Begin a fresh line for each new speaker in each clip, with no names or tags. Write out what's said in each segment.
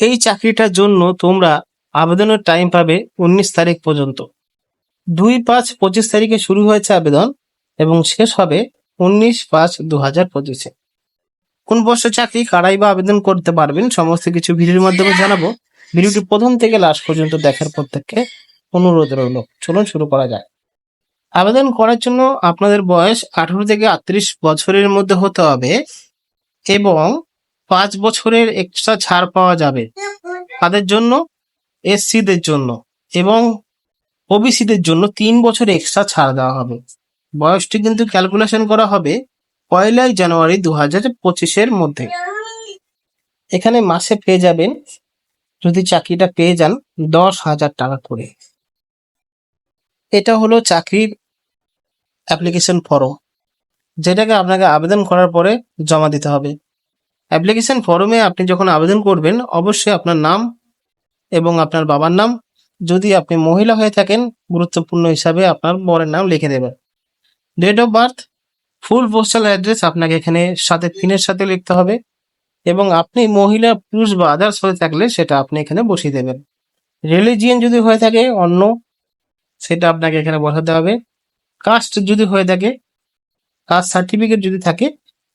এই চাকরিটার জন্য তোমরা আবেদনের টাইম পাবে উনিশ তারিখ পর্যন্ত। দুই পাঁচ পঁচিশ তারিখে শুরু হয়েছে আবেদন এবং শেষ হবে উনিশ পাঁচ দু হাজার পঁচিশে। কোন বর্ষের চাকরি, কারাই বা আবেদন করতে পারবেন, সমস্ত কিছু ভিডিওর মাধ্যমে জানাব। ভিডিওটি প্রথম থেকে লাস্ট পর্যন্ত দেখার প্রত্যেককে অনুরোধ রইল। চলুন শুরু করা যায় আবেদন করার জন্য আপনাদের বয়স আঠারো থেকে আটত্রিশ বছরের মধ্যে হতে হবে এবং পাঁচ বছরের এক্সট্রা ছাড় পাওয়া যাবে। তাদের জন্য এসসিদের জন্য এবং ওবিসিদের জন্য তিন বছর এক্সট্রা ছাড় দেওয়া হবে। বয়সটি কিন্তু ক্যালকুলেশন করা হবে পয়লাই জানুয়ারি দু হাজার পঁচিশের মধ্যে। এখানে মাসে পেয়ে যাবেন, যদি চাকরিটা পেয়ে যান, দশ হাজার টাকা করে। এটা হলো চাকরির অ্যাপ্লিকেশন ফর্ম যেটাকে আপনাকে আবেদন করার পরে জমা দিতে হবে। অ্যাপ্লিকেশন ফর্মে আপনি যখন আবেদন করবেন, অবশ্যই আপনার নাম এবং আপনার বাবার নাম, যদি আপনি মহিলা হয়ে থাকেন, গুরুত্বপূর্ণ হিসাবে আপনার বরের নাম লিখে দেবেন। Date of birth full postal address আপনাকে এখানে সাথে, পিনের সাথে লিখতে হবে এবং আপনি মহিলা, পুরুষ বা আদার্স হয়ে থাকলে সেটা আপনি এখানে বসিয়ে দেবেন। রিলিজিয়ান যদি হয়ে থাকে, অন্য, সেটা আপনাকে এখানে বসাতে হবে। কাস্ট যদি হয়ে থাকে কাস্ট সার্টিফিকেট যদি থাকে,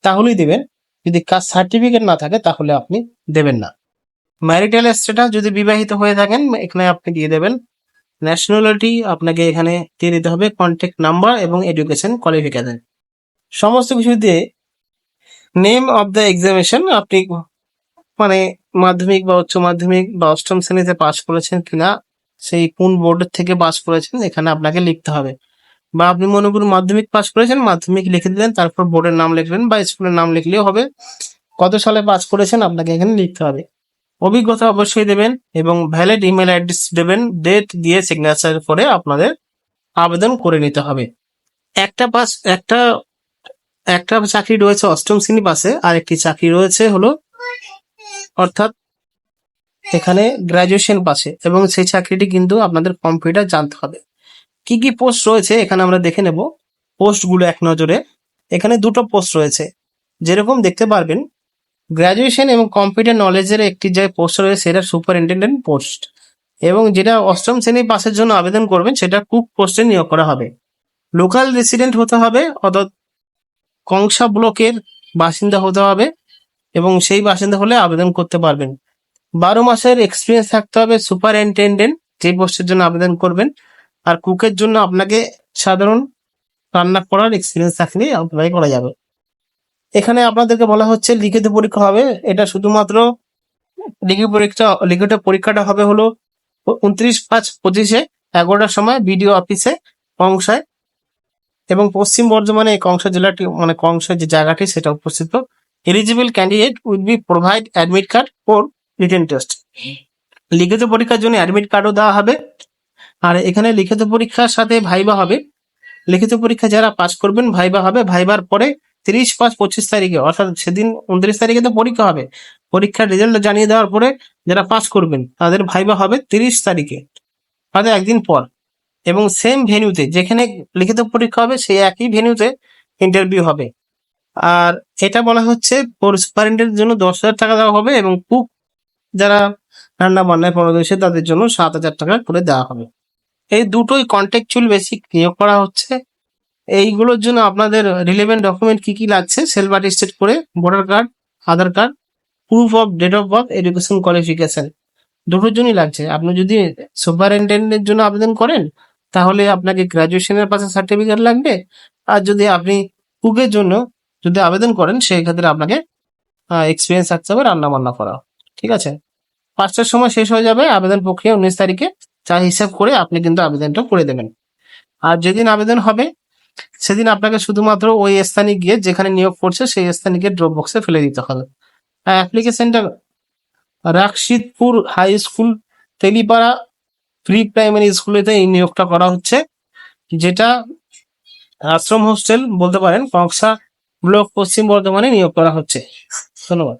তাহলেই দেবেন। যদি কাস্ট সার্টিফিকেট না থাকে, তাহলে আপনি দেবেন না। ম্যারিটাল স্ট্যাটাস যদি বিবাহিত হয়ে থাকেন, এখানে আপনি দিয়ে দেবেন ন্যাশনালিটি আপনাকে এখানে দিয়ে দিতে হবে কন্ট্যাক্ট নাম্বার এবং এডুকেশন কোয়ালিফিকেশন সমস্ত কিছু দিয়ে নেম অফ দ্য এক্সামিনেশন আপনি মানে মাধ্যমিক বা উচ্চ মাধ্যমিক বা অষ্টম শ্রেণীতে পাস করেছেন কিনা, সেই কোন বোর্ডের থেকে পাস করেছেন, এখানে আপনাকে লিখতে হবে। বা আপনি মনে করুন মাধ্যমিক পাশ করেছেন, মাধ্যমিক লিখে দিলেন, তারপর বোর্ডের নাম লিখলেন বা স্কুলের নাম লিখলেও হবে। কত সালে পাস করেছেন আপনাকে এখানে লিখতে হবে। অভিজ্ঞতা অবশ্যই দেবেন এবং ভ্যালিড ইমেল অ্যাড্রেস দেবেন ডেট দিয়ে সিগনেচার করে আপনাদের আবেদন করে নিতে হবে। একটা পাস একটা একটা চাকরি রয়েছে, অষ্টম শ্রেণি পাশে আর একটি চাকরি রয়েছে হলো, অর্থাৎ এখানে গ্রাজুয়েশন পাশে এবং সেই চাকরিটি কিন্তু আপনাদের কম্পিউটার জানতে হবে। কি কি পোস্ট রয়েছে এখানে আমরা দেখে নেব। পোস্টগুলো এক নজরে। এখানে দুটো পোস্ট রয়েছে। যেরকম দেখতে পারবেন গ্র্যাজুয়েশন এবং কম্পিউটার নলেজের একটি যে পোস্ট রয়েছে, সেটা সুপারিনটেন্ডেন্ট পোস্ট এবং যেটা অষ্টম শ্রেণি পাসের জন্য আবেদন করবেন, সেটা কুক পোস্টে নিয়োগ করা হবে। লোকাল রেসিডেন্ট হতে হবে, অর্থাৎ কংসা ব্লকের বাসিন্দা হতে হবে এবং সেই বাসিন্দা হলে আবেদন করতে পারবেন। বারো মাসের এক্সপিরিয়েন্স থাকতে হবে সুপারিনটেন্ডেন্ট যে পোস্টের জন্য আবেদন করবেন। আর কুকের জন্য আপনাকে সাধারণ রান্না করার এক্সপিরিয়েন্স থাকলেই অ্যাপ্লাই করা যাবে। এখানে আপনাদেরকে বলা হচ্ছে লিখিত পরীক্ষা হবে। এটা শুধুমাত্র লিখিত পরীক্ষা, লিখিত পরীক্ষাটা হবে হলো উনত্রিশ পাঁচ পঁচিশে এগারোটার সময় বিডিও অফিসে কংসায় এবং পশ্চিম বর্ধমানে এই কংসা জেলাটি মানে কংসা যে জায়গাটি সেটা উপস্থিত। Eligible candidate will be provide admit card for written test লিখিত পরীক্ষার জন্য অ্যাডমিট কার্ডও দেওয়া হবে। আর এখানে লিখিত পরীক্ষার সাথে ভাইবা হবে। লিখিত পরীক্ষা যারা পাস করবেন, ভাইবা হবে। ভাইবার পরে তিরিশ পাঁচ পঁচিশ তারিখে, অর্থাৎ সেদিন উনত্রিশ তারিখে তো পরীক্ষা হবে। পরীক্ষার রেজাল্ট জানিয়ে দেওয়ার পরে যারা পাস করবেন, তাদের ভাইবা হবে তিরিশ তারিখে, অর্থাৎ একদিন পর। এবং সেম ভেন্যুতে যেখানে লিখিত পরীক্ষা হবে, সেই একই ভেন্যুতে ইন্টারভিউ হবে। আর এটা বলা হচ্ছে সুপারিনটেন্ডেন্টের জন্য দশ হাজার টাকা দেওয়া হবে এবং কুক যারা রান্না বান্নায় পারদর্শী তাদের জন্য সাত হাজার টাকা করে দেওয়া হবে। এই দুটোই কন্টেকচুয়াল বেসিক নিয়োগ করা হচ্ছে। এইগুলোর জন্য আপনাদের রিলেভেন্ট ডকুমেন্ট কি কি লাগছে সেলফ অ্যাটেস্টেড করে voter card Aadhaar card proof of date of birth education qualification দুটোর জন্যই লাগছে। আপনি যদি সুপারিনটেন্ডেন্টের জন্য আবেদন করেন, তাহলে আপনাকে গ্রাজুয়েশনের পাশে সার্টিফিকেট লাগবে। আর যদি আপনি কুকের জন্য যদি আবেদন করেন সেই ক্ষেত্রে আপনাকে এক্সপিরিয়েন্স থাকতে হবে রান্না বান্না করা ঠিক আছে? পাঁচটার সময় শেষ হয়ে যাবে, আবেদন প্রক্রিয়া উনিশ তারিখে। যা হিসাব করে আপনি কিন্তু আবেদনটা করে দেবেন। আর যেদিন আবেদন হবে, সেদিন আপনাকে শুধুমাত্র ওই স্থানে গিয়ে যেখানে নিয়োগ করছে, সেই স্থানে গিয়ে ড্রপ বক্সে ফেলে দিতে হবে। অ্যাপ্লিকেশনটা Rakshidpur high school, Telipara pre primary স্কুলেতে এই নিয়োগটা করা হচ্ছে, যেটা আশ্রম হোস্টেল বলতে পারেন, কংসা ব্লক পশ্চিম বর্ধমানে নিয়োগ করা হচ্ছে। ধন্যবাদ।